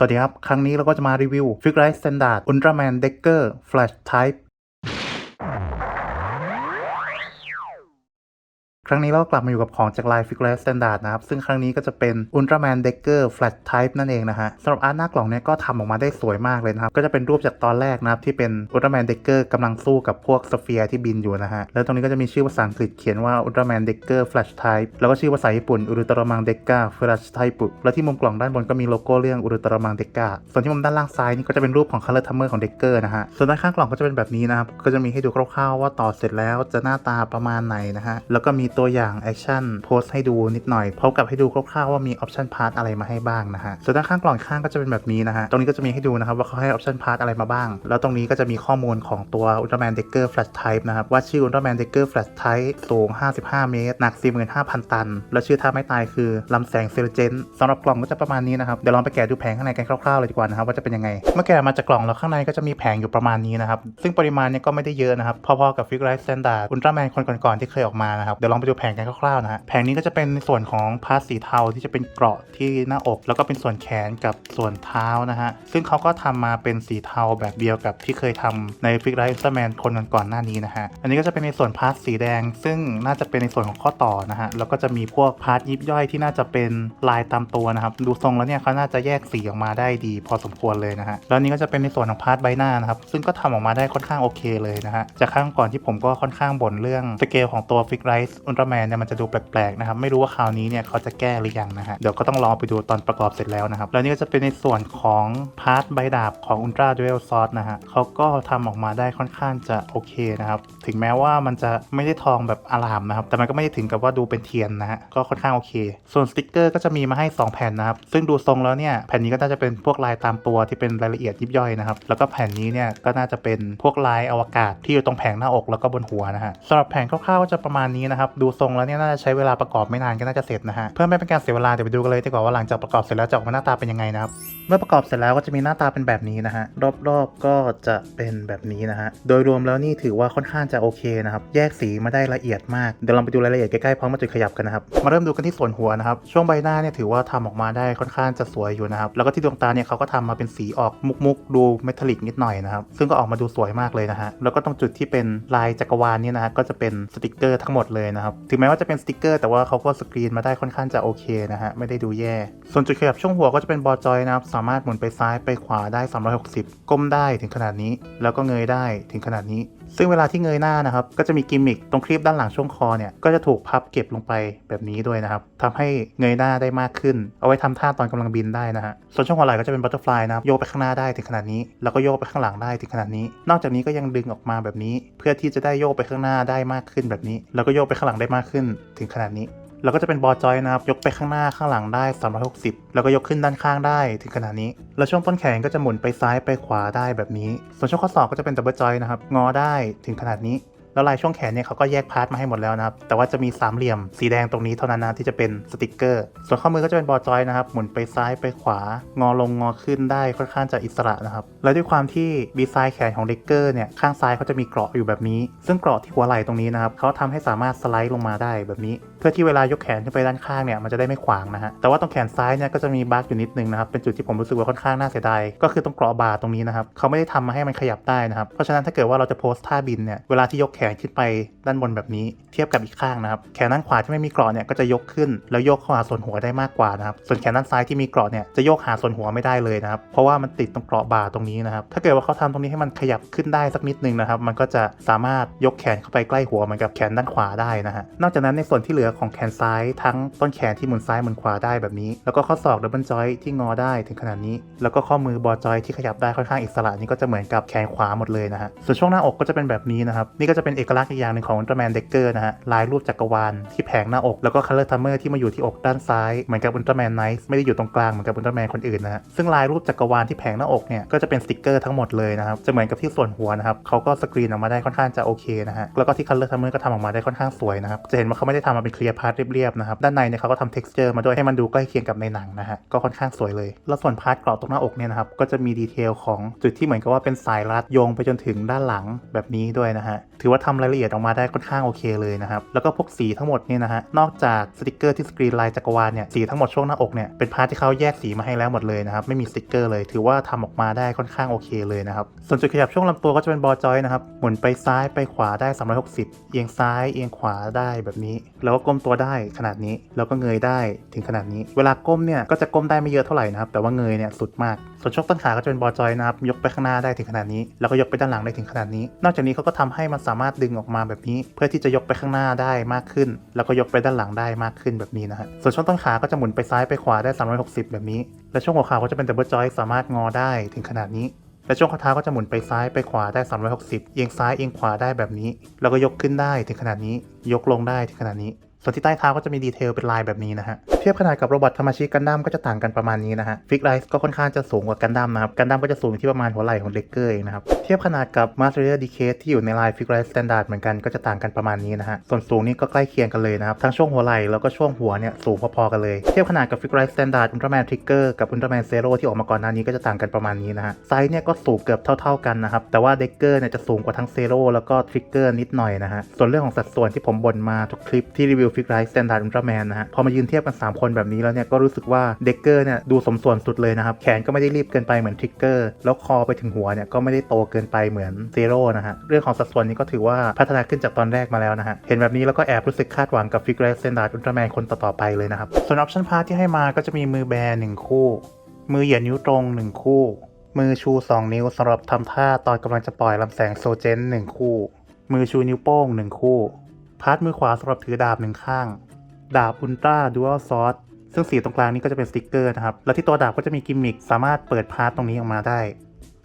สวัสดีครับ ครั้งนี้เราก็จะมารีวิวฟิกไรส์สแตนดาร์ดอุลตร้าแมนเด็กเกอร์แฟลชไทป์ ครั้งนี้เรากลับมาอยู่กับของจากลาย Figure Standard นะครับ ซึ่งครั้งนี้ก็จะเป็น Ultraman Decker Flash Type นั่นเองนะฮะสำหรับอาร์ตหน้ากล่องเนี่ยก็ทำออกมาได้สวยมากเลยนะครับ ก็จะเป็นรูปจากตอนแรกนะครับ ที่เป็น Ultraman Decker กำลังสู้กับพวกสเฟียร์ที่บินอยู่นะฮะ แล้วตรงนี้ก็จะมีชื่อภาษาอังกฤษเขียนว่า Ultraman Decker Flash Type แล้วก็ชื่อภาษาญี่ปุ่น Ultraman Decker Flash Type แล้วที่มุมกล่องด้านบนก็มีโลโก้เรื่อง Ultraman Decker ส่วนที่มุมด้านล่างซ้ายนี่ก็จะเป็นรูปของ Color Timer ของ Decker นะฮะส่วนด้านข้างกล่องก็จะเป็นแบบนี้นะครับก็จะมีให้ดูคร่าวๆว่าต่อเสร็จแล้วจะหน้าตาประมาณไหนนะฮะแล้วก็มีตัวอย่างแอคชั่นโพสให้ดูนิดหน่อยพร้อมกับให้ดูคร่าวๆว่ามีออปชั่นพาร์ทอะไรมาให้บ้างนะฮะส่วนด้านข้างกล่องข้างก็จะเป็นแบบนี้นะฮะตรงนี้ก็จะมีให้ดูนะครับว่าเขาให้ออปชั่นพาร์ทอะไรมาบ้าง แล้วตรงนี้ก็จะมีข้อมูลของตัว Ultraman Decker Flash Type นะครับว่าชื่อ Ultraman Decker Flash Type สูง 55 เมตรหนัก 45,000 ตัน แล้วชื่อท่าไม่ตายคือลำแสงเซลเจนสำหรับกล่องก็จะประมาณนี้นะครับเดี๋ยวลองไปแกะดูแผงข้างในกันคร่าวๆเลยดีกว่านะครับว่าจะเป็นยังไง เมื่อแกะมาจากกล่องแล้วข้างในก็จะมีแผงอยู่ประมาณนี้นะครับซึ่งปริมาณเนี่ยก็ไม่ได้เยอะนะครับพอๆกับ Figure Standard Ultraman คนก่อนๆที่เคยออกมานะครับเดี๋ยวลองไปดูแผงกันคร่าวๆนะฮะแผงนี้ก็จะเป็นส่วนของพาร์ทสีเทาที่จะเป็นเกราะที่หน้าอก แล้วก็เป็นส่วนแขนกับส่วนเท้านะฮะซึ่งเขาก็ทำมาเป็นสีเทาแบบเดียวกับที่เคยทำใน Figure Ultraman คนก่อนๆหน้านี้นะฮะอันนี้ก็จะเป็นในส่วนพาร์ทสีแดง ซึ่งน่าจะเป็นในส่วนของข้อต่อนะฮะแล้วก็จะมีพวกพาร์ทยิบย่อยที่น่าจะเป็นลายตามตัวนะครับดูทรงแล้วเนี่ยเขาน่าจะแยกสีออกมาได้ดี พอสมควรเลยนะฮะแล้วนี้ก็จะเป็นในส่วนของพาร์ทใบหน้านะครับซึ่งก็ทำออกมาได้ค่อนข้างโอเคเลยนะฮะจากครั้งก่อนที่ผมก็ค่อนข้างบ่นเรื่องสเกลของตัว Figure Ultraman เนี่ยมันจะดูแปลกๆนะครับไม่รู้ว่าคราวนี้เนี่ยเขาจะแก้หรือยังนะฮะเดี๋ยวก็ต้องรอไปดูตอนประกอบเสร็จแล้วนะครับแล้วนี่ก็จะเป็นในส่วนของพาร์ทใบดาบของ Ultra Dual Sword นะฮะเขาก็ทำออกมาได้ค่อนข้างจะโอเคนะครับถึงแม้ว่ามันจะไม่ได้ทองแบบอลามนะครับแต่มันก็ไม่ได้ถึงกับว่าดูเป็นเทียนนะฮะก็ค่อนข้างโอเค ส่วนสติกเกอร์ก็จะมีมาให้ 2 แผ่นนะครับซึ่งดูทรงแล้วเนี่ยแผ่นนี้ก็น่าจะเป็นพวกลายตามตัวที่เป็นรายละเอียดยิบย่อยนะครับแล้วก็แผ่นนี้เนี่ยก็น่าจะเป็นพวกลายอวกาศที่อยู่ตรงแผงหน้าอกแล้วก็บนหัวนะฮะสำหรับแผงคร่าวๆก็จะประมาณนี้นะครับดูทรงแล้วเนี่ยน่าจะใช้เวลาประกอบไม่นานก็น่าจะเสร็จนะฮะเพื่อไม่เป็นการเสียเวลาเดี๋ยวไปดูกันเลยดีกว่าว่าหลังจากประกอบเสร็จแล้วจะออกมาหน้าตาเป็นยังไงนะครับเมื่อประกอบเสร็จแล้วก็จะมีหน้าตาเป็นแบบนี้นะฮะรอบๆก็จะเป็นแบบนี้นะฮะโดยรวมแล้วนี่ถือว่าค่อนข้างจะโอเคนะครับแยกสีมาได้ละเอียดมากเดี๋ยวเราไปดูรายละเอียดใกล้ๆพร้อมมาจุดขยับกันนะครับมาเริ่มดูกันที่ส่วนหัวนะครับช่วงใบหน้าเนี่ยถือว่าทำออกมาได้ค่อนข้างจะสวยอยู่นะครับแล้วก็ที่ดวงตาเนี่ยเขาก็ทำมาเป็นสีออกมุกๆดูเมทัลลิกนิดหน่อยนะครับซึ่งก็ออกมาดูสวยมากเลยนะฮะแล้วก็ตรงจุดที่เป็นลายจักรวาลเนี่ยนะฮะก็จะเป็นสติกเกอร์ทั้งหมดเลยนะครับถึงแม้ว่าจะเป็นสติกเกอร์แต่ว่าเขาก็สกรีนมาได้ค่อนข้างจะโอเคนะฮะ ไม่ได้ดูแย่ ส่วนจุดขยับช่วงหัวก็จะเป็นบอจอยนะครับ สามารถหมุนไปซ้ายไปขวาได้ 360 ก้มได้ถึงขนาดนี้ แล้วก็เงยได้ถึงขนาดนี้ ซึ่งเวลาที่เงยหน้านะครับ ก็จะมีกิมมิคตรงคลิปด้านหลังช่วงคอเนี่ย ก็จะถูกพับเก็บลงไปแบบนี้ด้วยนะครับทำให้เงยหน้าได้มากขึ้น เอาไว้ทำท่าตอนกำลังบินได้นะฮะ ส่วนช่วงหัวไหล่ก็จะเป็นบัตเตอร์ฟลายนะครับ โยกไปข้างหน้าได้ถึงขนาดนี้ แล้วก็โยกไปข้างหลังได้ถึงขนาดนี้ นอกจากนี้ก็ยังดึงออกมาแบบนี้ เพื่อที่จะได้โยกไปข้างหน้าได้มากขึ้นแบบนี้ แล้วก็โยกไปข้างหลังได้มากขึ้นถึงขนาดนี้ แล้วก็จะเป็นบอจอยนะครับ ยกไปข้างหน้าข้างหลังได้ 360 แล้วก็ยกขึ้นด้านข้างได้ถึงขนาดนี้ แล้วช่วงต้นแขนก็จะหมุนไปซ้ายไปขวาได้แบบนี้ ส่วนช่วงข้อศอกก็จะเป็นดับเบิลจอยนะครับ งอได้ถึงขนาดนี้ แล้วลายช่วงแขนเนี่ยเขาก็แยกพาร์ทมาให้หมดแล้วนะครับ แต่ว่าจะมีสามเหลี่ยมสีแดงตรงนี้เท่านั้นนะที่จะเป็นสติกเกอร์ ส่วนข้อมือก็จะเป็นบอจอยนะครับ หมุนไปซ้ายไปขวา งอลงงอขึ้นได้ค่อนข้างจะอิสระนะครับ แล้วด้วยความที่ดีไซน์แขนของเด็กเกอร์เนี่ยข้างซ้ายเขาจะมีเกราะอยู่แบบนี้ ซึ่งเกราะที่หัวไหล่ตรงนี้นะครับเขาทำให้สามารถสไลด์ลงมาได้แบบนี้ เพื่อที่เวลายกแขนขึ้นไปด้านข้างเนี่ยมันจะได้ไม่ขวางนะฮะ แต่ว่าตรงแขนซ้ายเนี่ยก็จะมีบั๊กอยู่นิดนึงนะครับเป็นจุดที่ผมรู้สึกว่าค่อนข้างน่าเสียดายก็คือตรงเกราะบ่าตรงนี้นะครับเขาไม่ได้ทำมาให้มันขยับได้นะครับเพราะฉะนั้นถ้าเกิดว่าเราจะโพสท่าบินเนี่ยเวลาที่ยกแขนขึ้นไปด้านบนแบบนี้เทียบกับอีกข้างนะครับ แขนด้านขวาที่ไม่มีเกราะเนี่ยก็จะยกขึ้น แล้วโยกเข้าหาส่วนหัวได้มากกว่านะครับ ส่วนแขนด้านซ้ายที่มีเกราะเนี่ยจะโยกหาส่วนหัวไม่ได้เลยนะครับ เพราะว่ามันติดตรงเกราะบ่าตรงนี้นะครับ ถ้าเกิดว่าเขาทำตรงนี้ให้มันขยับขึ้นได้สักนิดนึงนะครับ มันก็จะสามารถยกแขนเข้าไปใกล้หัวเหมือนกับแขนด้านขวาได้นะฮะ นอกจากนั้นในส่วนที่เหลือของแขนซ้ายทั้งต้นแขนที่หมุนซ้ายหมุนขวาได้แบบนี้ แล้วก็ข้อศอกดับเบิลจอยที่งอได้ถึงขนาดนี้ แล้วก็ข้อมือบอจอยที่ขยับได้ค่อนข้างอิสระนี่ก็จะเหมือนกับแขนขวาหมดเลยนะฮะ ส่วนช่วงหน้าอกก็จะเป็นแบบนี้นะครับ นี่ก็จะเป็นเอกลักษณ์อีกอย่างหนึ่งของ Ultraman Decker นะฮะลายรูปจักรวาลที่แผงหน้าอก แล้วก็ Color Timer ที่มาอยู่ที่อกด้านซ้ายเหมือนกับ Ultraman Nice ไม่ได้อยู่ตรงกลางเหมือนกับ Ultraman คนอื่นนะฮะซึ่งลายรูปจักรวาลที่แผงหน้าอกเนี่ยก็จะเป็นสติกเกอร์ทั้งหมดเลยนะครับจะเหมือนกับที่ส่วนหัวนะครับเขาก็สกรีนออกมาได้ค่อนข้างจะโอเคนะฮะแล้วก็ที่ Color Timer ก็ทำออกมาได้ค่อนข้างสวยนะครับจะเห็นว่าเขาไม่ได้ทำมาเป็นเคลียร์พาร์ทเรียบๆนะครับด้านในเนี่ยเขาก็ทำ texture มาด้วยให้มันดูใกล้เคียงกับในหนังนะฮะก็ค่อนข้างสวยเลย แล้วส่วนพาร์ทกราะตรงหน้าอกเนี่ยนะครับก็จะมีดีเทลของจุดที่เหมือนกับว่าเป็นสายรัดโยงไปจนถึงด้านหลังแบบนี้ด้วยนะฮะถือว่าทำรายละเอียดออกมาได้ค่อนข้างโอเคเลยนะครับ แล้วก็พวกสีทั้งหมดเนี่ยนะฮะ นอกจากสติกเกอร์ที่สกรีนลายจักรวาลเนี่ย สีทั้งหมดช่วงหน้าอกเนี่ย เป็นพาร์ทที่เขาแยกสีมาให้แล้วหมดเลยนะครับ ไม่มีสติกเกอร์เลย ถือว่าทำออกมาได้ค่อนข้างโอเคเลยนะครับ ส่วนจุดขยับช่วงลำตัวก็จะเป็นบอจอยนะครับ หมุนไปซ้ายไปขวาได้ 360 เอียงซ้ายเอียงขวาได้แบบนี้ แล้วก็ก้มตัวได้ขนาดนี้ แล้วก็เงยได้ถึงขนาดนี้ เวลาก้มเนี่ยก็จะก้มได้ไม่เยอะเท่าไหร่นะครับ แต่ว่าเงยเนี่ยสุดมากส่วนช่วงต้นขาก็จะเป็นบอจอยนะครับยกไปข้างหน้าได้ถึงขนาดนี้ แล้วก็ยกไปด้านหลังได้ถึงขนาดนี้ นอกจากนี้เขาก็ทำให้มันสามารถดึงออกมาแบบนี้ เพื่อที่จะยกไปข้างหน้าได้มากขึ้น แล้วก็ยกไปด้านหลังได้มากขึ้นแบบนี้นะฮะส่วนช่วงต้นขาก็จะหมุนไปซ้ายไปขวาได้ 360 แบบนี้ และช่วงหัวเข่าก็จะเป็นดับเบิลจอยสามารถงอได้ถึงขนาดนี้และช่วงข้อเท้าก็จะหมุนไปซ้ายไปขวาได้ 360 เอียงซ้ายเอียงขวาได้แบบนี้ แล้วก็ยกขึ้นได้ถึงขนาดนี้ ยกลงได้ถึงขนาดนี้ ส่วนที่ใต้เท้าก็จะมีดีเทลเป็นลายแบบนี้นะฮะ เทียบขนาดกับโรบอทธรรมชิกันดั้มก็จะต่างกันประมาณนี้นะฮะ ฟิกไรส์ก็ค่อนข้างจะสูงกว่ากันดั้มนะครับ กันดั้มก็จะสูงที่ประมาณหัวไหล่ของเด็กเกอร์เองนะครับ เทียบขนาดกับ Master Decade ที่อยู่ในลายฟิกไรส์สแตนดาร์ดเหมือนกันก็จะต่างกันประมาณนี้นะฮะ ส่วนสูงนี่ก็ใกล้เคียงกันเลยนะครับ ทั้งช่วงหัวไหล่แล้วก็ช่วงหัวเนี่ยสูงพอๆกันเลย เทียบขนาดกับฟิกไรส์สแตนดาร์ดอุลตร้าแมนทริกเกอร์กับอุลตร้าแมนเซโร่ที่ออกมาก่อนหน้านี้ก็จะต่างกันประมาณนี้นะฮะ ไซส์เนี่ยก็สูงเกือบเท่า ๆกันนะครับ แต่ว่าเด็กเกอร์เนี่ยจะสูงกว่าทั้งเซโร่แล้วก็ทริกเกอร์นิดหน่อยนะฮะส่วนเรื่องของสัดส่วนที่ผมบ่นมาทุกคลิปที่รีวิวฟิกไรส์สแตนดาร์ดอุลตร้าแมนนะฮะพอมายืนเทียบกัน 3 คนแบบนี้แล้วเนี่ยก็รู้สึกว่าเด็กเกอร์เนี่ยดูสมส่วนสุดเลยนะครับ แขนก็ไม่ได้รีบเกินไปเหมือนทริกเกอร์แล้วคอไปถึงหัวเนี่ยก็ไม่ได้โตเกินไปเหมือนเซโร่นะฮะเรื่องของสัดส่วนนี้ก็ถือว่าพัฒนาขึ้นจากตอนแรกมาแล้วนะฮะเห็นแบบนี้แล้วก็แอบรู้สึกคาดหวังกับฟิกไรส์สแตนดาร์ดอุลตร้าแมนคนต่อๆไปเลยนะครับส่วนออปชั่นพาร์ทที่ให้มาก็จะมีมือแบร์หนึ่งคู่ มือเหยียดนิ้วตรงหนึ่งคู่ มือชู 2 นิ้วสำหรับทำท่าตอนกำลังจะปล่อยลำแสงโซเจน1คู่ มือชูนิ้วโป้ง 1 คู่ พาร์ทมือขวาสำหรับถือดาบหนึ่งข้าง ดาบอุลตร้าดูอัลซอสซึ่งสีตรงกลางนี้ก็จะเป็นสติกเกอร์นะครับ แล้วที่ตัวดาบก็จะมีกิมมิคสามารถเปิดพาร์ทตรงนี้ออกมาได้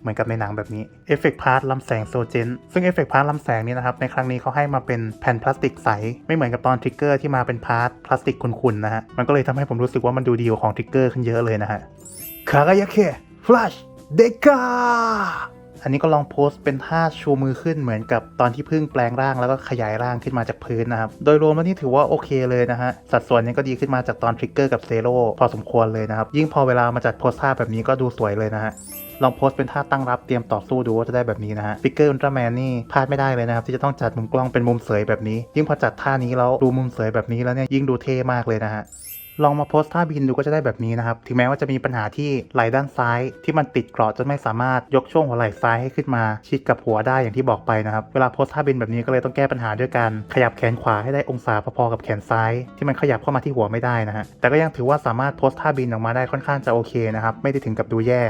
เหมือนกับในหนังแบบนี้เอฟเฟกพาร์ทลำแสงโซเจนซึ่งเอฟเฟกพาร์ทลำแสงนี้นะครับ ในครั้งนี้เขาให้มาเป็นแผ่นพลาสติกใส ไม่เหมือนกับตอนทริกเกอร์ที่มาเป็นพาร์ทพลาสติกขุ่นๆนะฮะ มันก็เลยทำให้ผมรู้สึกว่ามันดูดีกว่าของทริกเกอร์ขึ้นเยอะเลยนะฮะคากายาเคฟลัชเดกา อันนี้ก็ลองโพสต์เป็นท่าชูมือขึ้นเหมือนกับตอนที่เพึ่งแปลงร่างแล้วก็ขยายร่างขึ้นมาจากพื้นนะครับ โดยรวมแล้วนี่ถือว่าโอเคเลยนะฮะ สัดส่วนนี้ก็ดีขึ้นมาจากตอนทริกเกอร์กับเซโร่พอสมควรเลยนะครับ ยิ่งพอเวลามาจัดโพสท่าแบบนี้ก็ดูสวยเลยนะฮะลองโพสเป็นท่าตั้งรับเตรียมต่อสู้ดูว่าจะได้แบบนี้นะฮะฟิกเกอร์อุลตร้าแมนนี่พลาดไม่ได้เลยนะครับ ที่จะต้องจัดมุมกล้องเป็นมุมเสยแบบนี้ ยิ่งพอจัดท่านี้แล้วดูมุมเสยแบบนี้แล้วเนี่ยยิ่งดูเท่มากเลยนะฮะ ลองมาโพสท่าบินดูก็จะได้แบบนี้นะครับ ถึงแม้ว่าจะมีปัญหาที่ไหล่ด้านซ้าย ที่มันติดเกราะจนไม่สามารถยกช่วงหัวไหล่ซ้ายให้ขึ้นมาชิดกับหัวได้อย่างที่บอกไปนะครับ เวลาโพสท่าบินแบบนี้ก็เลยต้องแก้ปัญหาด้วยการขยับแขนขวาให้ได้องศาพอๆกับแขนซ้าย ที่มันขยับเข้ามาที่หัวไม่ได้นะฮะ แต่ก็ยังถือว่าสามารถโพสท่าบินออกมาได้ค่อนข้างจะโอเคนะครับ ไม่ได้ถึงกับดูแย่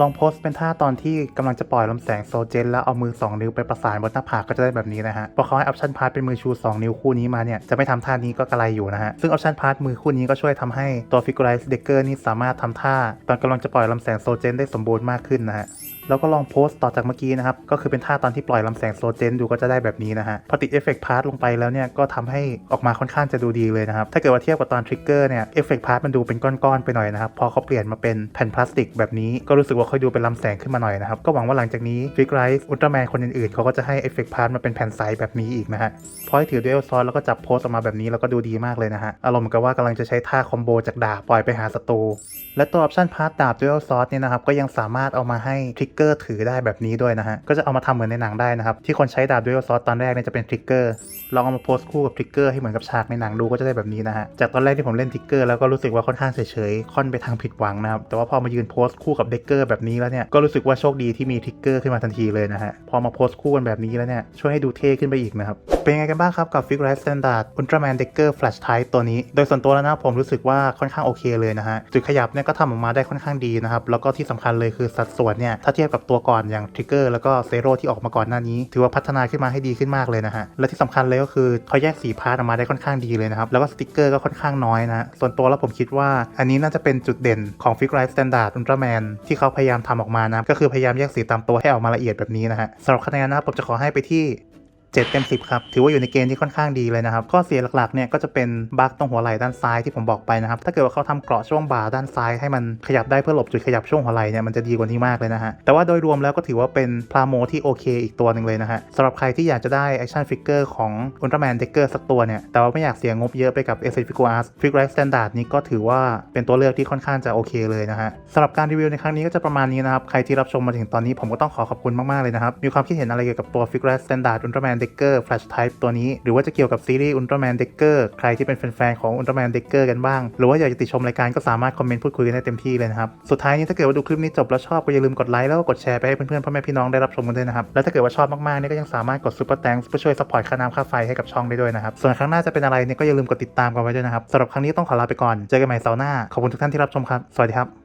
ลองโพสต์เป็นท่าตอนที่กำลังจะปล่อยลำแสงโซเจนแล้วเอามือ 2 นิ้วไปประสานบนหน้าผากก็จะได้แบบนี้นะฮะพอเขาให้ออปชันพาร์ทเป็นมือชู 2 นิ้วคู่นี้มาเนี่ยจะไม่ทำท่านี้ก็กระไรอยู่นะฮะซึ่งออปชันพาร์ทมือคู่นี้ก็ช่วยทำให้ตัวฟิก u ไรส์เดกเกอร์นี่สามารถทำท่า ตอนกำลังจะปล่อยลำแสงโซเจนได้สมบูรณ์มากขึ้นนะฮะ แล้วก็ลองโพสต์ต่อจากเมื่อกี้นะครับ ก็คือเป็นท่าตอนที่ปล่อยลำแสงโซเจนดูก็จะได้แบบนี้นะฮะ พอติดเอฟเฟกต์พาร์ทลงไปแล้วเนี่ย ก็ทำให้ออกมาค่อนข้างจะดูดีเลยนะครับ ถ้าเกิดว่าเทียบกับตอนทริกเกอร์เนี่ย เอฟเฟกต์พาร์ทมันดูเป็นก้อนๆไปหน่อยนะครับ พอเขาเปลี่ยนมาเป็นแผ่นพลาสติกแบบนี้ ก็รู้สึกว่าค่อยดูเป็นลำแสงขึ้นมาหน่อยนะครับ ก็หวังว่าหลังจากนี้ฟิกไรส์อุลตร้าแมนคนอื่นๆเขาก็จะให้เอฟเฟกต์พาร์ทมาเป็นแผ่นใสแบบนี้อีกนะฮะพอให้ถือด้วยซอนแล้วก็จับโพสออกมาแบบนี้แล้วก็ดูดีมากเลยนะฮะ อารมณ์อนกับว่ากำลังจะใช้ท่าคอมโบจากดาบปล่อยไปหาศัตรู และตัวออปชันพาร์ตดาบ Dual Sword เนี่ยนะครับก็ยังสามารถเอามาให้ทริกเกกอร์ถือได้แบบนี้ด้วยนะฮะ ก็จะเอามาทำเหมือนในหนังได้นะครับ ที่คนใช้ดาบ Dual Sword ตอนแรกเนี่ยจะเป็นทริกเกอร์ลองเอามาโพสต์คู่กับทริกเกอร์ให้เหมือนกับฉากในหนังดูก็จะได้แบบนี้นะฮะ จากตอนแรกที่ผมเล่นทริกเกอร์แล้วก็รู้สึกว่าค่อนข้างเฉยๆ ค่อนไปทางผิดหวังนะครับ แต่ว่าพอมายืนโพสต์คู่กับเด็กเกอร์แบบนี้แล้วเนี่ย ก็รู้สึกว่าโชคดีที่มีทริกเกอร์ขึ้นมาทันทีเลยนะฮะ พอมาโพสต์คู่กันแบบนี้แล้วเนี่ยช่วยให้ดูเท่ขึ้นไปอีกนะครับ เป็นยังไงกันบ้างครับกับ Figure Standard Ultraman Decker Flash Type ตัวนี้ โดยส่วนตัวแล้วนะผมรู้สึกว่าค่อนข้างโอเคเลยนะฮะจุดขยับเนี่ยก็ทำออกมาได้ค่อนข้างดีนะครับแล้วก็ที่สำคัญเลยคือสัดส่วนเนี่ยถ้าเทียบกับตัวก่อนอย่างทริกเกอร์แล้วก็เซโร่ที่ออกมาก่อนหน้านี้ ถือว่าพัฒนาขึ้นมาให้ดีขึ้นมากเลยนะฮะ และที่สำคัญเลยก็คือเขาแยกสีพาร์ทออกมาได้ค่อนข้างดีเลยนะครับ แล้วก็สติกเกอร์ก็ค่อนข้างน้อยนะส่วนตัวแล้วผมคิดว่าอันนี้น่าจะเป็นจุดเด่นของ Figure Standard Ultraman ที่เขาพยายามทำออกมานะก็คือพยายามแยกสีตามตัวให้ออกมาละเอียดแบบนี้นะฮะสำหรับคะแนนนะครับผมจะขอให้ไปที่ 7เต็ม10 ครับ ถือว่าอยู่ในเกณฑ์ที่ค่อนข้างดีเลยนะครับ ข้อเสียหลักๆ เนี่ยก็จะเป็นบั๊กตรงหัวไหล่ด้านซ้ายที่ผมบอกไปนะครับ ถ้าเกิดว่าเขาทำเกราะช่วงบ่าด้านซ้ายให้มันขยับได้เพื่อหลบจุดขยับช่วงหัวไหล่เนี่ยมันจะดีกว่านี้มากเลยนะฮะ แต่ว่าโดยรวมแล้วก็ถือว่าเป็นพลาโมที่โอเคอีกตัวหนึ่งเลยนะฮะสำหรับใครที่อยากจะได้แอคชั่นฟิกเกอร์ของอุลตร้าแมนเดกเกอร์สักตัวเนี่ย แต่ว่าไม่อยากเสียงบเยอะไปกับ s อ f i g u r s Figure Life Standard นี้ก็ถือว่าเป็นตัวเลือกที่ค่อนข้างจะโอเคเลยนะฮะสำหรับการรีวิวในครั้งนี้ก็จะประมาณนี้นะครับใครที่รับชมมาถึงตอนนี้ผมก็ต้องขอขอบคุณมากๆเลยนะครับมีความคิดเห็นอะไรเกี่ยวกับตัว Figure Life Standard Ultraman Decker Flash Type ตัวนี้ หรือว่าจะเกี่ยวกับซีรีส์ Ultraman Decker ใครที่เป็นแฟนๆของ Ultraman Decker กันบ้าง หรือว่าอยากจะติดชมรายการก็สามารถคอมเมนต์พูดคุยกันได้เต็มที่เลยนะครับ สุดท้ายนี้ถ้าเกิดว่าดูคลิปนี้จบแล้วชอบก็อย่าลืมกดไลค์แล้วก็กดแชร์ไปให้เพื่อนๆพ่อแม่พี่น้องได้รับชมกันด้วยนะครับ และถ้าเกิดว่าชอบมากๆเนี่ยก็ยังสามารถกด Super Thanks เพื่อช่วยซัพพอร์ตค่าน้ำค่าไฟให้กับช่องได้ด้วยนะครับส่วนครั้งหน้าจะเป็นอะไรเนี่ยก็อย่าลืมกดติดตามกันไว้ด้วยนะครับสำหรับครั้งนี้ต้องขอลาไปก่อนเจอกันใหม่เสาร์หน้าขอบคุณทุกท่านที่รับชมครับสวัสดีครับ